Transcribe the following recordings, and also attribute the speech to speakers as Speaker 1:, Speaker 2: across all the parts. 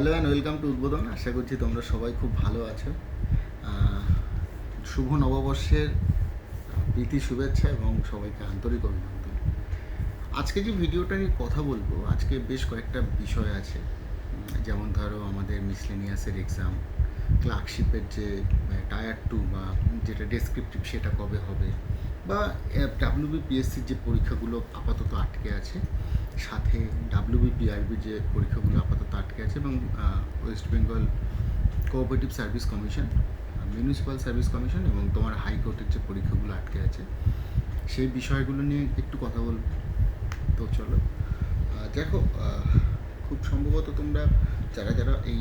Speaker 1: Hello and welcome to উদ্বোধন। আশা করছি তোমরা সবাই খুব ভালো আছো। শুভ নববর্ষের প্রীতি শুভেচ্ছা এবং সবাইকে আন্তরিক অভিনন্দন। আজকে যে ভিডিওটা নিয়ে কথা বলব, আজকে বেশ কয়েকটা বিষয় আছে। যেমন ধরো আমাদের মিসলেনিয়াসের এক্সাম ক্লার্কশিপের যে টায়ার টু বা যেটা ডেসক্রিপটিভ সেটা কবে হবে বা ডাব্লিউবিপিএসসির যে পরীক্ষাগুলো আপাতত আটকে আছে, সাথে ডাব্লিউবিপিআরবি যে পরীক্ষাগুলো আপাতত আটকে আছে এবং West Bengal cooperative service commission municipal service commission এবং তোমার হাইকোর্টের যে পরীক্ষাগুলো আটকে আছে, সেই বিষয়গুলো নিয়ে একটু কথা বলব। তো চলো দেখো খুব সম্ভবত তোমরা যারা যারা এই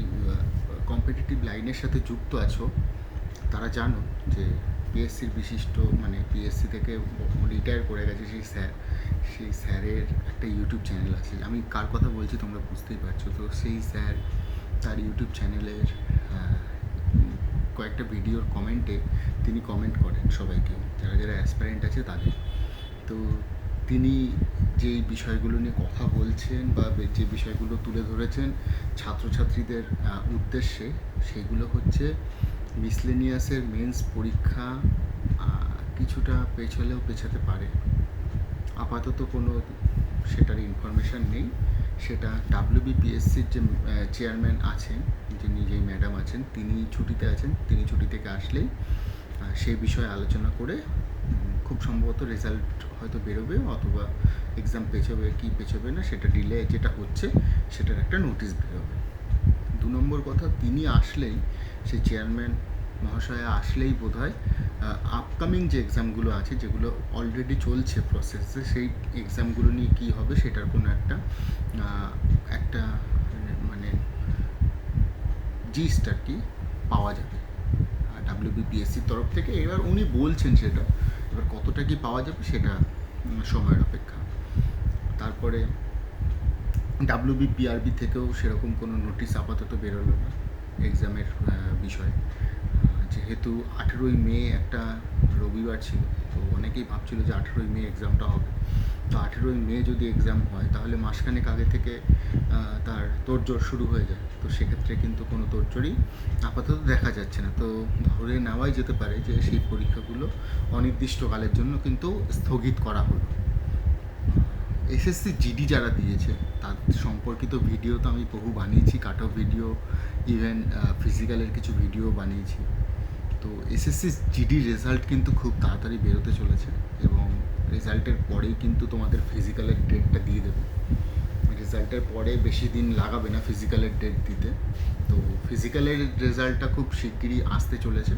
Speaker 1: কম্পিটিটিভ লাইনের সাথে যুক্ত আছো, তারা জানো যে পিএসসির বিশিষ্ট মানে পিএসসি থেকে রিটায়ার করে গেছে সেই স্যার, সেই স্যারের একটা ইউটিউব চ্যানেল আছে। আমি কার কথা বলছি তোমরা বুঝতেই পারছ। তো সেই স্যার তার ইউটিউব চ্যানেলের কয়েকটা ভিডিওর কমেন্টে তিনি কমেন্ট করেন সবাইকে। যারা যারা অ্যাসপারেন্ট আছে তাদের। তো তিনি যেই বিষয়গুলো নিয়ে কথা বলছেন বা যে বিষয়গুলো তুলে ধরেছেন ছাত্রছাত্রীদের উদ্দেশ্যে, সেগুলো হচ্ছে মিসলেনিয়াসের মেন্স পরীক্ষা কিছুটা পেছলেও পেছাতে পারে। আপাতত কোনো সেটার ইনফরমেশান নেই। সেটা ডাব্লিউবিপিএসসির যে চেয়ারম্যান আছেন, যিনি যেই ম্যাডাম আছেন, তিনি ছুটিতে আছেন, তিনি ছুটি থেকে আসলেই সেই বিষয়ে আলোচনা করে খুব সম্ভবত রেজাল্ট হয়তো বেরোবে, অথবা এক্সাম পেছবে কি পেছবে না, সেটা ডিলে যেটা হচ্ছে, সেটার একটা নোটিশ বেরোবে। দু নম্বর কথা, তিনি আসলেই সেই চেয়ারম্যান মহাশয়া আসলেই বোধ হয় আপকামিং যে এক্সামগুলো আছে, যেগুলো অলরেডি চলছে প্রসেসে সেই এক্সামগুলো নিয়ে কী হবে সেটার কোনো একটা একটা মানে জিস্ট আর কি পাওয়া যাবে। ডাব্লিউবিপিএসসির তরফ থেকে এবার উনি বলছেন সেটা, এবার কতটা কি পাওয়া যাবে সেটা সময়ের অপেক্ষা। তারপরে ডাব্লিউবিপিআরবি থেকেও সেরকম কোনো নোটিশ আপাতত বেরোলো না। এক্সামের বিষয়ে। যেহেতু আঠেরোই মে একটা রবিবার ছিল, তো অনেকেই ভাবছিল যে আঠেরোই মে এক্সামটা হবে। তো আঠেরোই মে যদি এক্সাম হয়, তাহলে মাসখানেক আগে থেকে তার তোড়জোড় শুরু হয়ে যায়। তো সেক্ষেত্রে কিন্তু কোনো তোড়জোড়ই আপাতত দেখা যাচ্ছে না। তো ধরে নেওয়াই যেতে পারে যে সেই পরীক্ষাগুলো অনির্দিষ্টকালের জন্য কিন্তু স্থগিত করা হলো। এসএসসি জিডি যারা দিয়েছে, তার সম্পর্কিত ভিডিও তো আমি বহু বানিয়েছি কাট অফ ভিডিও ইভেন ফিজিক্যালের কিছু ভিডিও বানিয়েছি। তো এসএসসি জিডি রেজাল্ট কিন্তু খুব তাড়াতাড়ি বেরোতে চলেছে এবং রেজাল্টের পরেই কিন্তু তোমাদের ফিজিক্যালের ডেটটা দিয়ে দেবে। রেজাল্টের পরে বেশি দিন লাগাবে না ফিজিক্যালের ডেট দিতে। তো ফিজিক্যালের রেজাল্টটা খুব শিগগিরই আসতে চলেছে।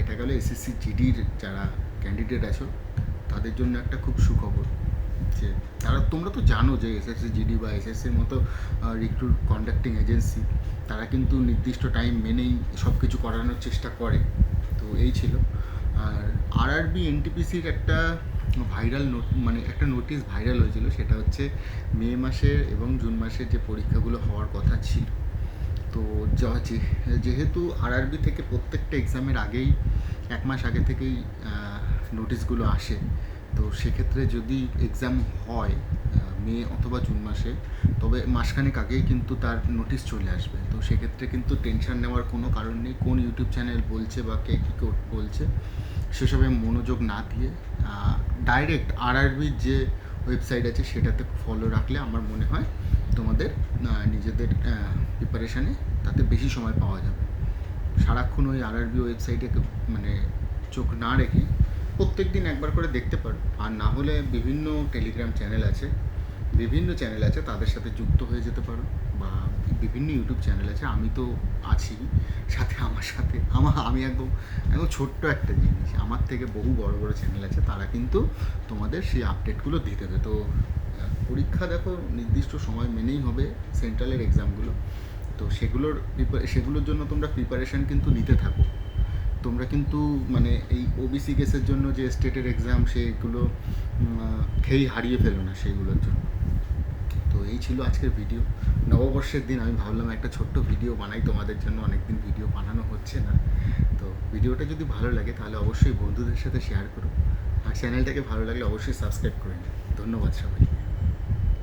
Speaker 1: এটা গেল এসএসসি জিডির যারা ক্যান্ডিডেট আছো, তাদের জন্য একটা খুব সুখবর। যে তারা, তোমরা তো জানো যে এসএসসি জিডি বা এসএসসির মতো রিক্রুট কন্ডাক্টিং এজেন্সি তারা কিন্তু নির্দিষ্ট টাইম মেনেই সব কিছু করানোর চেষ্টা করে। তো এই ছিল। আর আর আরআরবি এনটিপিসির একটা ভাইরাল নোট মানে একটা নোটিশ ভাইরাল হয়েছিল, সেটা হচ্ছে মে মাসের এবং জুন মাসের যে পরীক্ষাগুলো হওয়ার কথা ছিল। তো যেহেতু আরআরবি থেকে প্রত্যেকটা এক্সামের আগেই, এক মাস আগে থেকেই নোটিশগুলো আসে তো সেক্ষেত্রে যদি এক্সাম হয় মে অথবা জুন মাসে, তবে মাসখানেক আগেই কিন্তু তার নোটিশ চলে আসবে। তো সেক্ষেত্রে কিন্তু টেনশন নেওয়ার কোনো কারণ নেই, কোন ইউটিউব চ্যানেল বলছে বা কে কী বলছে, সেসবে মনোযোগ না দিয়ে ডাইরেক্ট আরআরবির যে ওয়েবসাইট আছে সেটাতে ফলো রাখলে আমার মনে হয় তোমাদের নিজেদের প্রিপারেশানে তাতে বেশি সময় পাওয়া যাবে। সারাক্ষণ ওই আরআরবি ওয়েবসাইটে মানে চোখ না রেখে প্রত্যেক দিন একবার করে দেখতে পারো। আর না হলে বিভিন্ন টেলিগ্রাম চ্যানেল আছে, বিভিন্ন চ্যানেল আছে তাদের সাথে যুক্ত হয়ে যেতে পারো বা বিভিন্ন ইউটিউব চ্যানেল আছে। আমি তো আছি সাথে আমার সাথে। আমার, আমি একদম একদম ছোট্ট একটা জিনিস। আমার থেকে বহু বড় বড় চ্যানেল আছে, তারা কিন্তু তোমাদের সেই আপডেটগুলো দিতে দেবে। তো, পরীক্ষা দেখো, নির্দিষ্ট সময় মেনেই হবে সেন্ট্রালের এক্সামগুলো তো সেগুলোর সেগুলোর জন্য তোমরা প্রিপারেশান কিন্তু নিতে থাকো। তোমরা কিন্তু মানে এই ওবিসি কেসের জন্য যে স্টেটের এক্সাম উম, খেয়েই হারিয়ে ফেলো না সেইগুলোর জন্য। তো এই ছিল আজকের ভিডিও নববর্ষের দিন আমি ভাবলাম একটা ছোট্ট ভিডিও বানাই তোমাদের জন্য অনেকদিন ভিডিও বানানো হচ্ছে না। তো ভিডিওটা যদি ভালো লাগে তাহলে অবশ্যই বন্ধুদের সাথে শেয়ার করো। আর চ্যানেলটাকে ভালো লাগলে অবশ্যই সাবস্ক্রাইব করে নিও। ধন্যবাদ সবাই